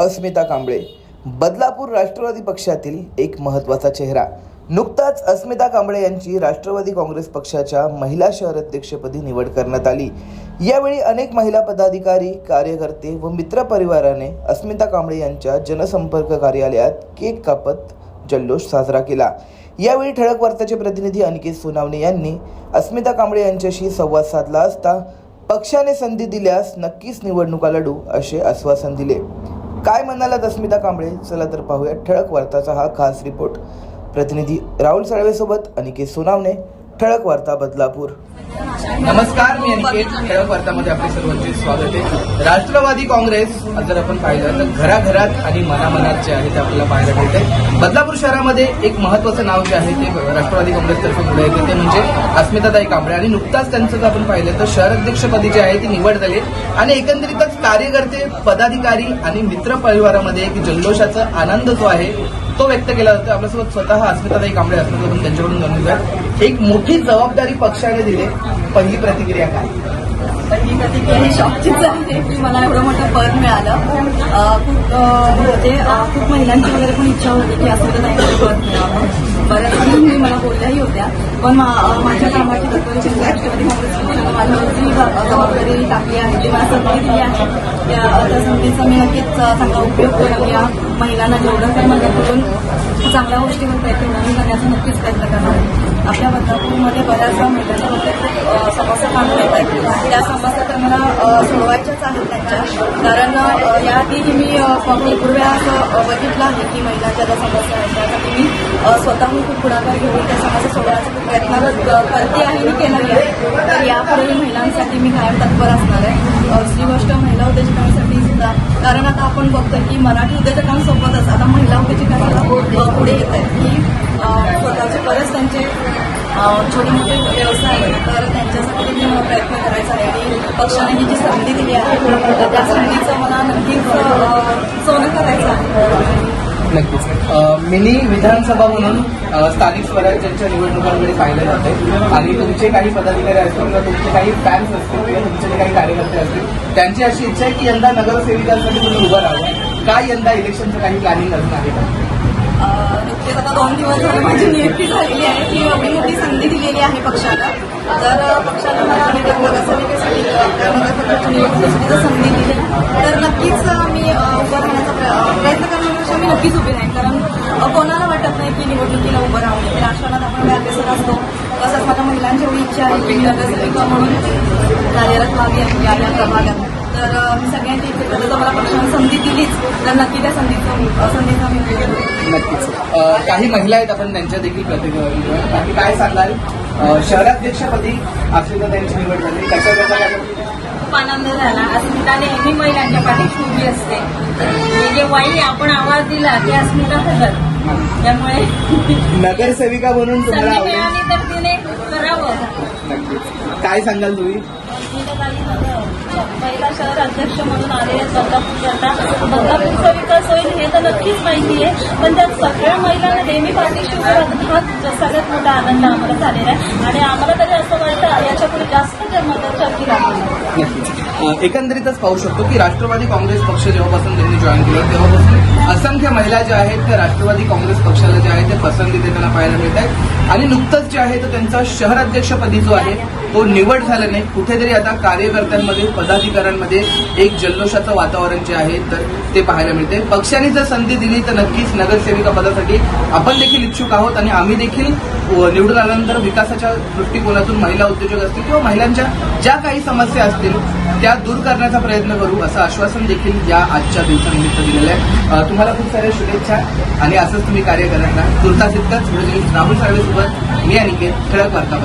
अस्मिता कांबळे. बदलापूर राष्ट्रवादी पक्षातील एक महत्त्वाचा चेहरा. नुकताच अस्मिता कांबळे यांची राष्ट्रवादी काँग्रेस पक्षाच्या महिला शहर अध्यक्षपदी निवड करण्यात आली. यावेळी अनेक महिला पदाधिकारी कार्यकर्ते व मित्रपरिवाराने अस्मिता कांबळे यांच्या जनसंपर्क कार्यालयात केक कापत जल्लोष साजरा केला. यावेळी ठळक वार्ताचे प्रतिनिधी अनिकेत सोनावणे यांनी अस्मिता कांबळे यांच्याशी संवाद साधला असता पक्षाने संधी दिल्यास नक्कीच निवडणुका लढू असे आश्वासन दिले. काय म्हणालात अस्मिता कांबळे? चला तर पाहूया ठळक वार्ताचा हा खास रिपोर्ट प्रतिनिधी राहुल साळवेसोबत अनिकेत सोनावणे. ठळक वार्ता बदलापूर. नमस्कार मी अनिकेत. ठळक वार्तामध्ये आपले सर्वांचे स्वागत आहे. राष्ट्रवादी काँग्रेस जर आपण पाहिलं तर घराघरात आणि मनामनात जे आहे ते आपल्याला पाहायला मिळते बदलापूर शहरामध्ये एक महत्वाचं नाव जे आहे ते राष्ट्रवादी काँग्रेसतर्फे पुढे येते ते म्हणजे अस्मिताताई कांबळे. आणि नुकताच त्यांचं जर आपण पाहिलं तर शहर अध्यक्षपदी जे आहे ती निवड झाली आणि एकंदरीतच कार्यकर्ते पदाधिकारी आणि मित्र परिवारामध्ये एक जल्लोषाचा आनंद जो आहे तो व्यक्त केला जातो. आपल्यासोबत स्वतः अस्मिताताई कांबळे असतात. आपण त्यांच्याकडून जाणून घ्या एक मोठी जबाबदारी पक्षाने दिली. पहिली प्रतिक्रिया काय? पहिली प्रतिक्रिया ही शॉकचीच आहे की मला एवढं मोठं पद मिळालं. खूप म्हणजे खूप महिलांची वगैरे पण इच्छा होती की असं पद मिळावं. बऱ्याच मुली मला बोलल्याही होत्या. पण मा- माझ्या कामाची तत्वाची राष्ट्रवादी काँग्रेसने माझ्यावरती जबाबदारी टाकली आहे ती मला संधी दिली आहे त्या संधीचा मी नक्कीच चांगला उपयोग करून या महिलांना जेवढं काही माझ्याकडून चांगल्या गोष्टीवर प्रयत्न करण्याचा नक्कीच प्रयत्न करणार आहे. आपल्या बदलापूरमध्ये बऱ्याचदा महिलांच्या बाबतीत समस्या काम करत आहेत. त्या समस्या तर मला सोडवायच्याच आहेत त्यांच्या कारण अ, याआधीही मी पूर्वी वेळा असं बघितलं आहे की महिलांच्या ज्या समस्या आहेत त्यासाठी मी स्वतःहून खूप पुढाकार घेऊन त्या समस्या सोडवण्याचा खूप प्रयत्न करते आहे आणि केलेली आहे. तर यापुढे महिलांसाठी मी कायम तत्पर असणार आहे. दुसरी गोष्ट महिला उद्योजकांसाठी सुद्धा. कारण आता आपण बघतोय की मराठी उद्योजकांसोबतच आता महिला उद्योजकांना पुढे येत आहेत की स्वतःचे बरेच त्यांचे छोटे मोठे व्यवसाय तर त्यांच्यासाठी देखील मला प्रयत्न करायचा आहे. आणि पक्षाने ही जी संधी दिली आहे त्या संधीचं मला नक्कीच सोनं करायचं आहे. नक्कीच. मिनी विधानसभा म्हणून स्थानिक स्वराज्यांच्या निवडणुकांमध्ये पाहिलं जाते आणि तुमचे काही पदाधिकारी असतील किंवा तुमचे काही फॅन्स असतील किंवा तुमचे जे काही कार्यकर्ते असतील त्यांची अशी इच्छा आहे की यंदा नगरसेविकांसाठी तुम्ही उभं राहावं. काय यंदा इलेक्शनचं काही प्लॅनिंग असणार आहे नुकतेच आता दोन दिवस झाले माझी नियुक्ती झालेली आहे. की एवढी मोठी तर पक्षाने मला नगरसेविकेसाठी जर संधी दिली. तर नक्कीच अ, मी उभं राहण्याचा प्र- प्रयत्न करण्यापेक्षा मी नक्कीच उभी राहीन. कारण कोणाला वाटत नाही की निवडणुकीला उभं राहून ते राष्ट्रवादात आपण काय अभ्यासत असतो. तसंच माझ्या महिलांची एवढी इच्छा आहे की मी नगरसेविका म्हणून कार्यरत व्हावी या या प्रभागात तर मी सगळ्यांची इच्छा करते. जर मला पक्षाने संधी दिलीच तर नक्की त्या संधीचा संधीचा मी नक्कीच. काही महिला आहेत आपण त्यांच्या देखील प्रतिनिधी काय सांगाल? शहराध्यक्षपदी अस्मिता त्यांची निवड झाली. कशा प्रकारे खूप आनंद झाला. अस्मिता नेहमी महिलांच्या पाठीशी उभी असते. म्हणजे वाई आपण आवाज दिला की अस्मिता हजर त्यामुळे नगरसेविका म्हणून तुम्हाला मिळाली तर तिने करावं. काय सांगाल तुम्ही? महिला शहर अध्यक्ष म्हणून आले आहेत बदलापूर करता बदलापूरचा विकास होईल हे तर नक्कीच माहिती आहे पण त्या सगळ्या महिलांना नेहमी पाठीशी उभं राहणं सगळ्यात मोठा आनंद आम्हाला झालेला आहे आणि आम्हाला तरी असं वाटतं याच्यापुढे जास्त मदत करतील लागली एकंदरीतच पाहू शकतो की राष्ट्रवादी काँग्रेस पक्ष जेव्हापासून त्यांनी जॉईन केलं तेव्हापासून असंख्य महिला ज्या आहेत त्या राष्ट्रवादी काँग्रेस पक्षाला जे आहेत ते पसंती देताना पाहायला मिळत आहेत आणि नुकतंच जे आहे तो त्यांचा शहराध्यक्षपदी जो आहे तो निवड झाल्याने कुठेतरी आता कार्यकर्त्यांमध्ये पदाधिकाऱ्यांमध्ये एक जल्लोषाचं वातावरण जे आहे तर ते पाहायला मिळते. पक्षाने जर संधी दिली तर नक्कीच नगरसेविका पदासाठी आपण देखील इच्छुक आहोत आणि आम्ही देखील व निवडून आल्यानंतर विकासाच्या दृष्टिकोनातून महिला उद्योजक असतील किंवा महिलांच्या ज्या काही समस्या असतील त्या दूर करण्याचा प्रयत्न करू असं आश्वासन देखील या आजच्या दिवसानिमित्त दिलेलं आहे. तुम्हाला खूप साऱ्या शुभेच्छा आणि असंच तुम्ही कार्य करणार. तुर्तास इतकंच म्हणजे राहुल साळवेसोबत मी अनिकेत ठळक वार्ता